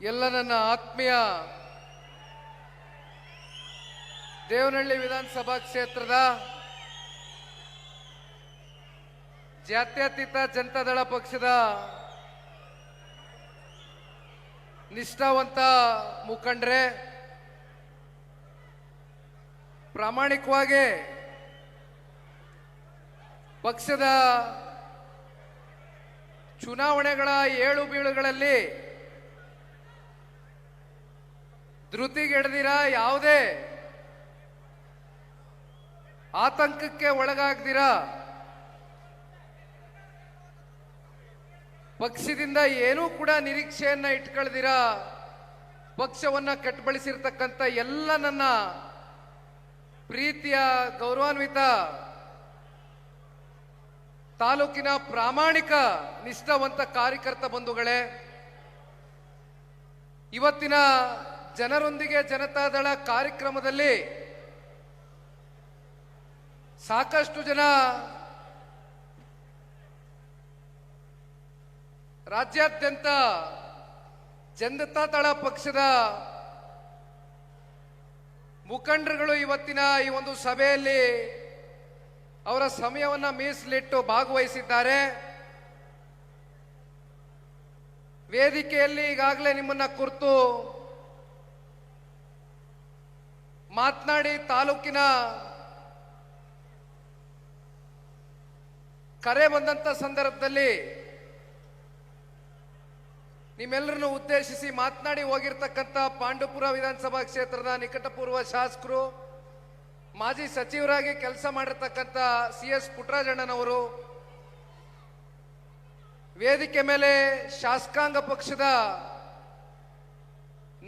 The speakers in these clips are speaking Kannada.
ಎಲ್ಲ ನನ್ನ ಆತ್ಮೀಯ ದೇವನಹಳ್ಳಿ ವಿಧಾನಸಭಾ ಕ್ಷೇತ್ರದ ಜಾತ್ಯತೀತ ಜನತಾದಳ ಪಕ್ಷದ ನಿಷ್ಠಾವಂತ ಮುಖಂಡ್ರೆ, ಪ್ರಾಮಾಣಿಕವಾಗಿ ಪಕ್ಷದ ಚುನಾವಣೆಗಳ ಏಳು ಬೀಳುಗಳಲ್ಲಿ ಧೃತಿಗೆಡದಿರ ಯಾವುದೇ ಆತಂಕಕ್ಕೆ ಒಳಗಾಗದಿರ. ಪಕ್ಷದಿಂದ ಏನೂ ಕೂಡ ನಿರೀಕ್ಷೆಯನ್ನ ಇಟ್ಕೊಳ್ದಿರ. ಪಕ್ಷವನ್ನ ಕಟ್ಬಳಿಸಿರ್ತಕ್ಕಂಥ ಎಲ್ಲ ನನ್ನ ಪ್ರೀತಿಯ ಗೌರವಾನ್ವಿತ ತಾಲೂಕಿನ ಪ್ರಾಮಾಣಿಕ ನಿಷ್ಠಾವಂತ ಕಾರ್ಯಕರ್ತ ಬಂಧುಗಳೇ, ಇವತ್ತಿನ ಜನರೊಂದಿಗೆ ಜನತಾದಳ ಕಾರ್ಯಕ್ರಮದಲ್ಲಿ ಸಾಕಷ್ಟು ಜನ ರಾಜ್ಯಾದ್ಯಂತ ಜನತಾದಳ ಪಕ್ಷದ ಮುಖಂಡರುಗಳು ಇವತ್ತಿನ ಈ ಒಂದು ಸಭೆಯಲ್ಲಿ ಅವರ ಸಮಯವನ್ನು ಮೀಸಲಿಟ್ಟು ಭಾಗವಹಿಸಿದ್ದಾರೆ. ವೇದಿಕೆಯಲ್ಲಿ ಈಗಾಗಲೇ ನಿಮ್ಮನ್ನ ಕುರಿತು ಮಾತನಾಡಿ ತಾಲೂಕಿನ ಕರೆ ಬಂದಂತ ಸಂದರ್ಭದಲ್ಲಿ ನಿಮ್ಮೆಲ್ಲರನ್ನು ಉದ್ದೇಶಿಸಿ ಮಾತನಾಡಿ ಹೋಗಿರ್ತಕ್ಕಂಥ ಪಾಂಡುಪುರ ವಿಧಾನಸಭಾ ಕ್ಷೇತ್ರದ ನಿಕಟಪೂರ್ವ ಶಾಸಕರು, ಮಾಜಿ ಸಚಿವರಾಗಿ ಕೆಲಸ ಮಾಡಿರ್ತಕ್ಕಂಥ ಸಿ ಎಸ್ ಪುಟ್ರಾಜಣ್ಣನವರು, ವೇದಿಕೆ ಮೇಲೆ ಶಾಸಕಾಂಗ ಪಕ್ಷದ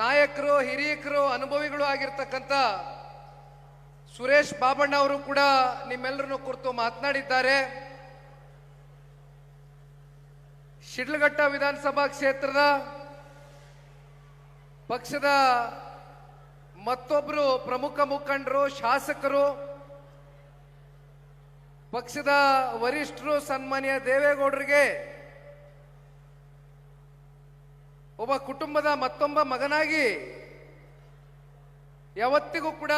ನಾಯಕರು, ಹಿರಿಯಕರು, ಅನುಭವಿಗಳು ಆಗಿರ್ತಕ್ಕಂಥ ಸುರೇಶ್ ಬಾಬಣ್ಣ ಅವರು ಕೂಡ ನಿಮ್ಮೆಲ್ಲರನ್ನು ಕುರಿತು ಮಾತನಾಡಿದ್ದಾರೆ. ಶಿಡ್ಲಘಟ್ಟ ವಿಧಾನಸಭಾ ಕ್ಷೇತ್ರದ ಪಕ್ಷದ ಮತ್ತೊಬ್ಬರು ಪ್ರಮುಖ ಮುಖಂಡರು, ಶಾಸಕರು, ಪಕ್ಷದ ವರಿಷ್ಠರು ಸನ್ಮಾನ್ಯ ದೇವೇಗೌಡರಿಗೆ ಒಬ್ಬ ಕುಟುಂಬದ ಮತ್ತೊಬ್ಬ ಮಗನಾಗಿ ಯಾವತ್ತಿಗೂ ಕೂಡ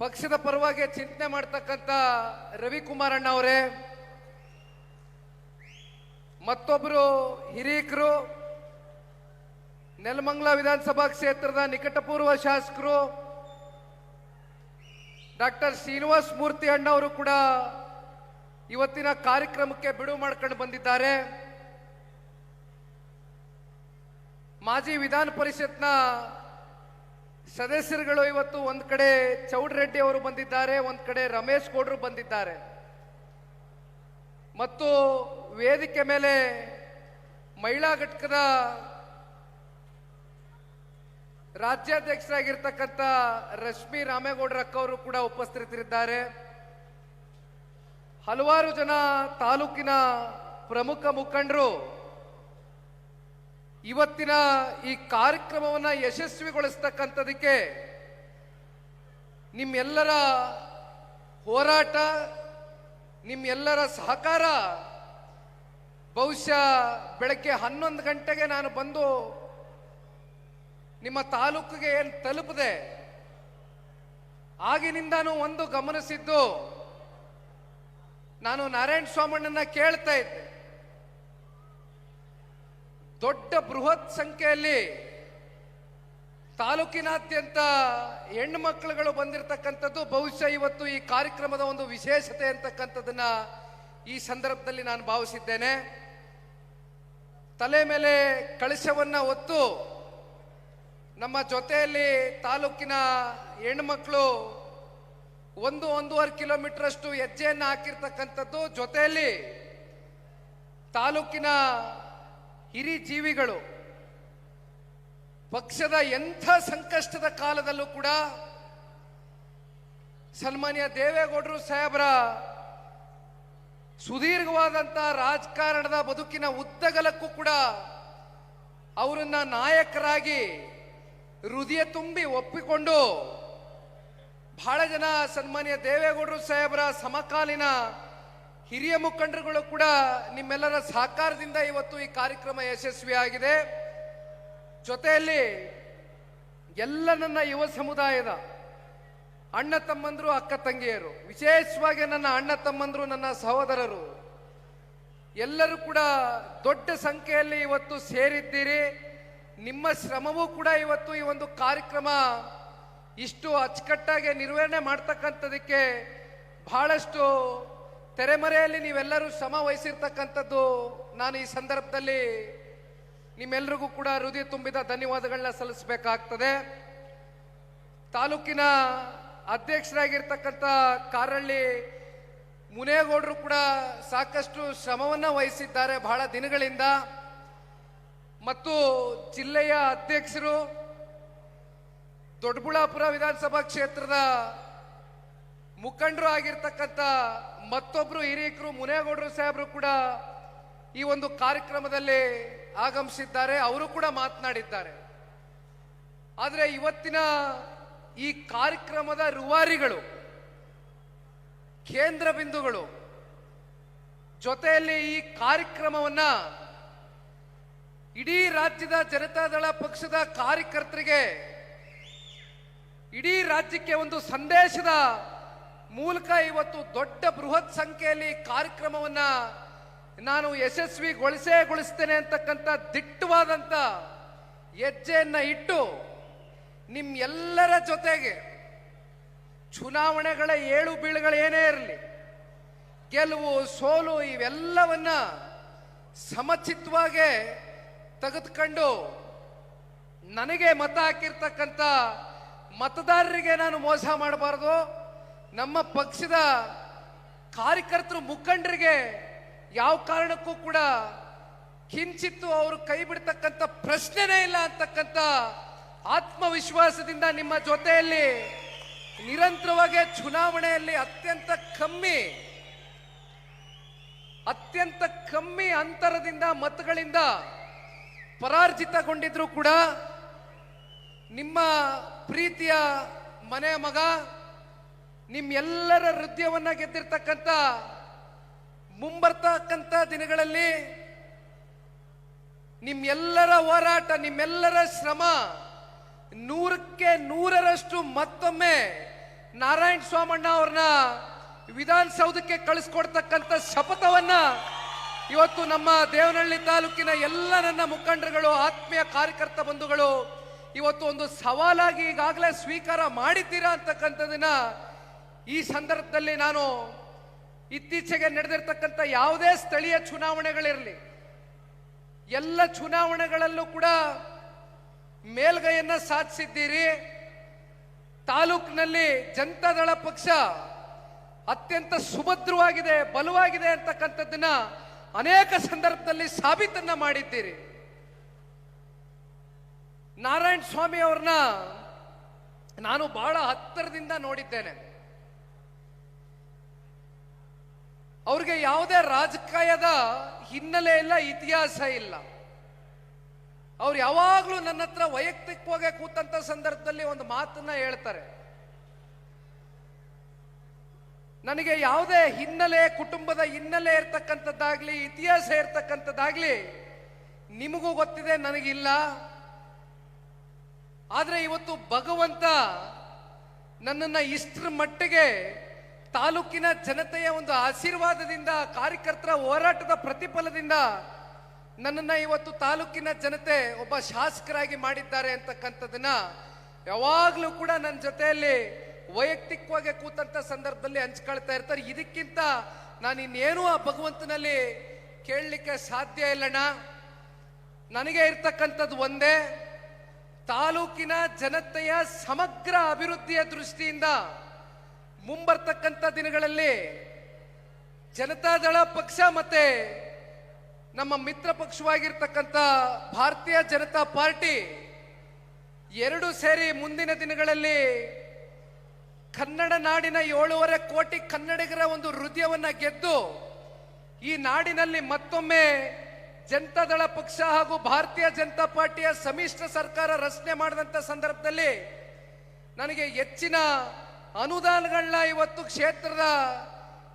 ಪಕ್ಷದ ಪರವಾಗಿ ಚಿಂತನೆ ಮಾಡ್ತಕ್ಕಂಥ ರವಿಕುಮಾರಣ್ಣ ಅವರೇ ಮತ್ತೊಬ್ಬರು ಹಿರೀಕರು ನೆಲಮಂಗ್ಲ ವಿಧಾನಸಭಾ ಕ್ಷೇತ್ರದ ನಿಕಟಪೂರ್ವ ಶಾಸಕರು, ಡಾಕ್ಟರ್ ಶ್ರೀನಿವಾಸ್ ಮೂರ್ತಿ ಅಣ್ಣವರು ಕೂಡ ಇವತ್ತಿನ ಕಾರ್ಯಕ್ರಮಕ್ಕೆ ಬಿಡುವು ಮಾಡ್ಕೊಂಡು ಬಂದಿದ್ದಾರೆ. ಮಾಜಿ ವಿಧಾನ ಪರಿಷತ್ನ ಸದಸ್ಯರುಗಳು ಇವತ್ತು ಒಂದ್ ಕಡೆ ಚೌಡರೆಡ್ಡಿ ಅವರು ಬಂದಿದ್ದಾರೆ, ಒಂದ್ ಕಡೆ ರಮೇಶ್ ಗೌಡ್ರು ಬಂದಿದ್ದಾರೆ. ಮತ್ತು ವೇದಿಕೆ ಮೇಲೆ ಮಹಿಳಾ ಘಟಕದ ರಾಜ್ಯಾಧ್ಯಕ್ಷರಾಗಿರ್ತಕ್ಕಂಥ ರಶ್ಮಿ ರಾಮೇಗೌಡರ ಅಕ್ಕವರು ಕೂಡ ಉಪಸ್ಥಿತರಿದ್ದಾರೆ. ಹಲವಾರು ಜನ ತಾಲೂಕಿನ ಪ್ರಮುಖ ಮುಖಂಡರು ಇವತ್ತಿನ ಈ ಕಾರ್ಯಕ್ರಮವನ್ನು ಯಶಸ್ವಿಗೊಳಿಸ್ತಕ್ಕಂಥದಕ್ಕೆ ನಿಮ್ಮೆಲ್ಲರ ಹೋರಾಟ, ನಿಮ್ಮೆಲ್ಲರ ಸಹಕಾರ, ಬಹುಶಃ ಬೆಳಗ್ಗೆ ಹನ್ನೊಂದು ಗಂಟೆಗೆ ನಾನು ಬಂದು ನಿಮ್ಮ ತಾಲೂಕಿಗೆ ಏನು ತಲುಪದೆ, ಆಗಿನಿಂದಾನು ಒಂದು ಗಮನಿಸಿದ್ದು, ನಾನು ನಾರಾಯಣ ಸ್ವಾಮಣ್ಣನ ಕೇಳ್ತಾ ಇದ್ದೆ. ದೊಡ್ಡ ಬೃಹತ್ ಸಂಖ್ಯೆಯಲ್ಲಿ ತಾಲೂಕಿನಾದ್ಯಂತ ಹೆಣ್ಣು ಮಕ್ಕಳುಗಳು ಬಂದಿರತಕ್ಕಂಥದ್ದು. ಬಹುಶಃ ಇವತ್ತು ಈ ಕಾರ್ಯಕ್ರಮದ ಒಂದು ವಿಶೇಷತೆ ಅಂತಕ್ಕಂಥದ್ದನ್ನ ಈ ಸಂದರ್ಭದಲ್ಲಿ ನಾನು ಭಾವಿಸಿದ್ದೇನೆ. ತಲೆ ಮೇಲೆ ಕಳಶವನ್ನ ಹೊತ್ತು ನಮ್ಮ ಜೊತೆಯಲ್ಲಿ ತಾಲೂಕಿನ ಹೆಣ್ಮಕ್ಳು ಒಂದು ಒಂದೂವರೆ ಕಿಲೋಮೀಟರ್ ಅಷ್ಟು ಹೆಜ್ಜೆಯನ್ನು ಹಾಕಿರ್ತಕ್ಕಂಥದ್ದು. ಜೊತೆಯಲ್ಲಿ ತಾಲೂಕಿನ ಹಿರಿ ಜೀವಿಗಳು ಪಕ್ಷದ ಎಂಥ ಸಂಕಷ್ಟದ ಕಾಲದಲ್ಲೂ ಕೂಡ ಸನ್ಮಾನ್ಯ ದೇವೇಗೌಡರು ಸಾಹೇಬರ ಸುದೀರ್ಘವಾದಂಥ ರಾಜಕಾರಣದ ಬದುಕಿನ ಉದ್ದಗಲಕ್ಕೂ ಕೂಡ ಅವರನ್ನ ನಾಯಕರಾಗಿ ಹೃದಯ ತುಂಬಿ ಒಪ್ಪಿಕೊಂಡು ಬಹಳ ಜನ ಸನ್ಮಾನ್ಯ ದೇವೇಗೌಡರು ಸಾಹೇಬರ ಸಮಕಾಲೀನ ಹಿರಿಯ ಮುಖಂಡರುಗಳು ಕೂಡ ನಿಮ್ಮೆಲ್ಲರ ಸಹಕಾರದಿಂದ ಇವತ್ತು ಈ ಕಾರ್ಯಕ್ರಮ ಯಶಸ್ವಿಯಾಗಿದೆ. ಜೊತೆಯಲ್ಲಿ ಎಲ್ಲ ನನ್ನ ಯುವ ಸಮುದಾಯದ ಅಣ್ಣ ತಮ್ಮಂದರು, ಅಕ್ಕ ತಂಗಿಯರು, ವಿಶೇಷವಾಗಿ ನನ್ನ ಅಣ್ಣ ತಮ್ಮಂದರು, ನನ್ನ ಸಹೋದರರು, ಎಲ್ಲರೂ ಕೂಡ ದೊಡ್ಡ ಸಂಖ್ಯೆಯಲ್ಲಿ ಇವತ್ತು ಸೇರಿದ್ದೀರಿ. ನಿಮ್ಮ ಶ್ರಮವೂ ಕೂಡ ಇವತ್ತು ಈ ಒಂದು ಕಾರ್ಯಕ್ರಮ ಇಷ್ಟು ಅಚ್ಚುಕಟ್ಟಾಗಿ ನಿರ್ವಹಣೆ ಮಾಡ್ತಕ್ಕಂಥದಕ್ಕೆ ಬಹಳಷ್ಟು ತೆರೆಮರೆಯಲ್ಲಿ ನೀವೆಲ್ಲರೂ ಶ್ರಮ ವಹಿಸಿರ್ತಕ್ಕಂಥದ್ದು ನಾನು ಈ ಸಂದರ್ಭದಲ್ಲಿ ನಿಮ್ಮೆಲ್ರಿಗೂ ಕೂಡ ಹೃದಯ ತುಂಬಿದ ಧನ್ಯವಾದಗಳನ್ನ ಸಲ್ಲಿಸಬೇಕಾಗ್ತದೆ. ತಾಲೂಕಿನ ಅಧ್ಯಕ್ಷರಾಗಿರ್ತಕ್ಕಂಥ ಕಾರಳ್ಳಿ ಮುನೇಗೌಡರು ಕೂಡ ಸಾಕಷ್ಟು ಶ್ರಮವನ್ನ ವಹಿಸಿದ್ದಾರೆ ಬಹಳ ದಿನಗಳಿಂದ. ಮತ್ತು ಜಿಲ್ಲೆಯ ಅಧ್ಯಕ್ಷರು ದೊಡ್ಡಬಳ್ಳಾಪುರ ವಿಧಾನಸಭಾ ಕ್ಷೇತ್ರದ ಮುಖಂಡರು ಆಗಿರ್ತಕ್ಕಂಥ ಮತ್ತೊಬ್ರು ಹಿರಿಯಕರು ಮುನೇಗೌಡರು ಸಾಹೇಬರು ಕೂಡ ಈ ಒಂದು ಕಾರ್ಯಕ್ರಮದಲ್ಲಿ ಆಗಮಿಸಿದ್ದಾರೆ. ಅವರು ಕೂಡ ಮಾತನಾಡಿದ್ದಾರೆ. ಆದರೆ ಇವತ್ತಿನ ಈ ಕಾರ್ಯಕ್ರಮದ ರೂವಾರಿಗಳು, ಕೇಂದ್ರ ಬಿಂದುಗಳು, ಜೊತೆಯಲ್ಲಿ ಈ ಕಾರ್ಯಕ್ರಮವನ್ನ ಇಡೀ ರಾಜ್ಯದ ಜನತಾದಳ ಪಕ್ಷದ ಕಾರ್ಯಕರ್ತರಿಗೆ, ಇಡೀ ರಾಜ್ಯಕ್ಕೆ ಒಂದು ಸಂದೇಶದ ಮೂಲಕ ಇವತ್ತು ದೊಡ್ಡ ಬೃಹತ್ ಸಂಖ್ಯೆಯಲ್ಲಿ ಕಾರ್ಯಕ್ರಮವನ್ನ ನಾನು ಯಶಸ್ವಿಗೊಳಿಸೇ ಗೊಳಿಸ್ತೇನೆ ಅಂತಕ್ಕಂಥ ದಿಟ್ಟವಾದಂಥ ಹೆಜ್ಜೆಯನ್ನ ಇಟ್ಟು ನಿಮ್ಮೆಲ್ಲರ ಜೊತೆಗೆ ಚುನಾವಣೆಗಳ ಏಳು ಬೀಳುಗಳೇನೇ ಇರಲಿ, ಗೆಲುವು, ಸೋಲು ಇವೆಲ್ಲವನ್ನ ಸಮಚಿತ್ತವಾಗಿ ತೆಗೆದುಕೊಂಡು ನನಗೆ ಮತ ಹಾಕಿರ್ತಕ್ಕಂಥ ಮತದಾರರಿಗೆ ನಾನು ಮೋಸ ಮಾಡಬಾರ್ದು. ನಮ್ಮ ಪಕ್ಷದ ಕಾರ್ಯಕರ್ತರು ಮುಖಂಡರಿಗೆ ಯಾವ ಕಾರಣಕ್ಕೂ ಕೂಡ ಕಿಂಚಿತ್ತು ಅವರು ಕೈ ಬಿಡ್ತಕ್ಕಂಥ ಪ್ರಶ್ನೆನೇ ಇಲ್ಲ ಅಂತಕ್ಕಂಥ ಆತ್ಮವಿಶ್ವಾಸದಿಂದ ನಿಮ್ಮ ಜೊತೆಯಲ್ಲಿ ನಿರಂತರವಾಗಿ ಚುನಾವಣೆಯಲ್ಲಿ ಅತ್ಯಂತ ಕಮ್ಮಿ ಅತ್ಯಂತ ಕಮ್ಮಿ ಅಂತರದಿಂದ ಮತಗಳಿಂದ ಪರಾರ್ಜಿತಗೊಂಡಿದ್ರು ಕೂಡ ನಿಮ್ಮ ಪ್ರೀತಿಯ ಮನೆಯ ಮಗ ನಿಮ್ಮೆಲ್ಲರ ಹೃದಯವನ್ನ ಗೆದ್ದಿರ್ತಕ್ಕಂಥ, ಮುಂಬರ್ತಕ್ಕಂಥ ದಿನಗಳಲ್ಲಿ ನಿಮ್ಮೆಲ್ಲರ ಹೋರಾಟ, ನಿಮ್ಮೆಲ್ಲರ ಶ್ರಮ, ನೂರಕ್ಕೆ ನೂರರಷ್ಟು ಮತ್ತೊಮ್ಮೆ ನಾರಾಯಣ ಸ್ವಾಮಣ್ಣ ಅವ್ರನ್ನ ವಿಧಾನಸೌಧಕ್ಕೆ ಕಳಿಸ್ಕೊಡ್ತಕ್ಕಂಥ ಶಪಥವನ್ನ ಇವತ್ತು ನಮ್ಮ ದೇವನಹಳ್ಳಿ ತಾಲೂಕಿನ ಎಲ್ಲ ನನ್ನ ಮುಖಂಡರುಗಳು, ಆತ್ಮೀಯ ಕಾರ್ಯಕರ್ತ ಬಂಧುಗಳು, ಇವತ್ತು ಒಂದು ಸವಾಲಾಗಿ ಈಗಾಗಲೇ ಸ್ವೀಕಾರ ಮಾಡಿದ್ದೀರಾ ಅಂತಕ್ಕಂಥದನ್ನ ಈ ಸಂದರ್ಭದಲ್ಲಿ ನಾನು ಇತ್ತೀಚೆಗೆ ನಡೆದಿರ್ತಕ್ಕಂಥ ಯಾವುದೇ ಸ್ಥಳೀಯ ಚುನಾವಣೆಗಳಿರಲಿ, ಎಲ್ಲ ಚುನಾವಣೆಗಳಲ್ಲೂ ಕೂಡ ಮೇಲ್ಗೈಯನ್ನು ಸಾಧಿಸಿದ್ದೀರಿ. ತಾಲೂಕಿನಲ್ಲಿ ಜನತಾದಳ ಪಕ್ಷ ಅತ್ಯಂತ ಸುಭದ್ರವಾಗಿದೆ, ಬಲವಾಗಿದೆ ಅಂತಕ್ಕಂಥದ್ದನ್ನ ಅನೇಕ ಸಂದರ್ಭದಲ್ಲಿ ಸಾಬೀತನ್ನ ಮಾಡಿದ್ದೀರಿ. ನಾರಾಯಣ ಸ್ವಾಮಿ ಅವ್ರನ್ನ ನಾನು ಬಹಳ ಹತ್ತಿರದಿಂದ ನೋಡಿದ್ದೇನೆ. ಅವ್ರಿಗೆ ಯಾವುದೇ ರಾಜಕೀಯದ ಹಿನ್ನೆಲೆ ಇಲ್ಲ, ಇತಿಹಾಸ ಇಲ್ಲ. ಅವ್ರು ಯಾವಾಗಲೂ ನನ್ನ ಹತ್ರ ವೈಯಕ್ತಿಕವಾಗಿ ಕೂತಂತ ಸಂದರ್ಭದಲ್ಲಿ ಒಂದು ಮಾತನ್ನ ಹೇಳ್ತಾರೆ. ನನಗೆ ಯಾವುದೇ ಹಿನ್ನೆಲೆ, ಕುಟುಂಬದ ಹಿನ್ನೆಲೆ ಇರ್ತಕ್ಕಂಥದ್ದಾಗ್ಲಿ, ಇತಿಹಾಸ ಇರ್ತಕ್ಕಂಥದ್ದಾಗ್ಲಿ ನಿಮಗೂ ಗೊತ್ತಿದೆ, ನನಗಿಲ್ಲ. ಆದರೆ ಇವತ್ತು ಭಗವಂತ ನನ್ನನ್ನ ಇಷ್ಟರ ಮಟ್ಟಿಗೆ ತಾಲೂಕಿನ ಜನತೆಯ ಒಂದು ಆಶೀರ್ವಾದದಿಂದ, ಕಾರ್ಯಕರ್ತರ ಹೋರಾಟದ ಪ್ರತಿಫಲದಿಂದ ನನ್ನನ್ನು ಇವತ್ತು ತಾಲೂಕಿನ ಜನತೆ ಒಬ್ಬ ಶಾಸಕರಾಗಿ ಮಾಡಿದ್ದಾರೆ ಅಂತಕ್ಕಂಥದ್ದನ್ನ ಯಾವಾಗಲೂ ಕೂಡ ನನ್ನ ಜೊತೆಯಲ್ಲಿ ವೈಯಕ್ತಿಕವಾಗಿ ಕೂತಂತ ಸಂದರ್ಭದಲ್ಲಿ ಹಂಚ್ಕೊಳ್ತಾ ಇರ್ತಾರೆ. ಇದಕ್ಕಿಂತ ನಾನು ಇನ್ನೇನು ಆ ಭಗವಂತನಲ್ಲಿ ಕೇಳಲಿಕ್ಕೆ ಸಾಧ್ಯ ಇಲ್ಲಣ್ಣ. ನನಗೆ ಇರ್ತಕ್ಕಂಥದ್ದು ಒಂದೇ, ತಾಲೂಕಿನ ಜನತೆಯ ಸಮಗ್ರ ಅಭಿವೃದ್ಧಿಯ ದೃಷ್ಟಿಯಿಂದ ಮುಂಬರ್ತಕ್ಕಂಥ ದಿನಗಳಲ್ಲಿ ಜನತಾದಳ ಪಕ್ಷ ಮತ್ತೆ ನಮ್ಮ ಮಿತ್ರ ಪಕ್ಷವಾಗಿರ್ತಕ್ಕಂಥ ಭಾರತೀಯ ಜನತಾ ಪಾರ್ಟಿ ಎರಡು ಸೇರಿ ಮುಂದಿನ ದಿನಗಳಲ್ಲಿ ಕನ್ನಡ ನಾಡಿನ ಏಳೂವರೆ ಕೋಟಿ ಕನ್ನಡಿಗರ ಒಂದು ಹೃದಯವನ್ನ ಗೆದ್ದು ಈ ನಾಡಿನಲ್ಲಿ ಮತ್ತೊಮ್ಮೆ ಜನತಾದಳ ಪಕ್ಷ ಹಾಗೂ ಭಾರತೀಯ ಜನತಾ ಪಾರ್ಟಿಯ ಸಮ್ಮಿಶ್ರ ಸರ್ಕಾರ ರಚನೆ ಮಾಡಿದಂತ ಸಂದರ್ಭದಲ್ಲಿ ನನಗೆ ಹೆಚ್ಚಿನ ಅನುದಾನಗಳನ್ನ ಇವತ್ತು ಕ್ಷೇತ್ರದ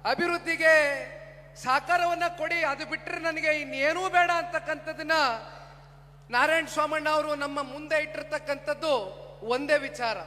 ಅಭಿವೃದ್ಧಿಗೆ ಸಹಕಾರವನ್ನ ಕೊಡಿ. ಅದು ಬಿಟ್ಟರೆ ನನಗೆ ಇನ್ನೇನೂ ಬೇಡ ಅಂತಕ್ಕಂಥದ್ದನ್ನ ನಾರಾಯಣ ಸ್ವಾಮಣ್ಣ ಅವರು ನಮ್ಮ ಮುಂದೆ ಇಟ್ಟಿರ್ತಕ್ಕಂಥದ್ದು ಒಂದೇ ವಿಚಾರ.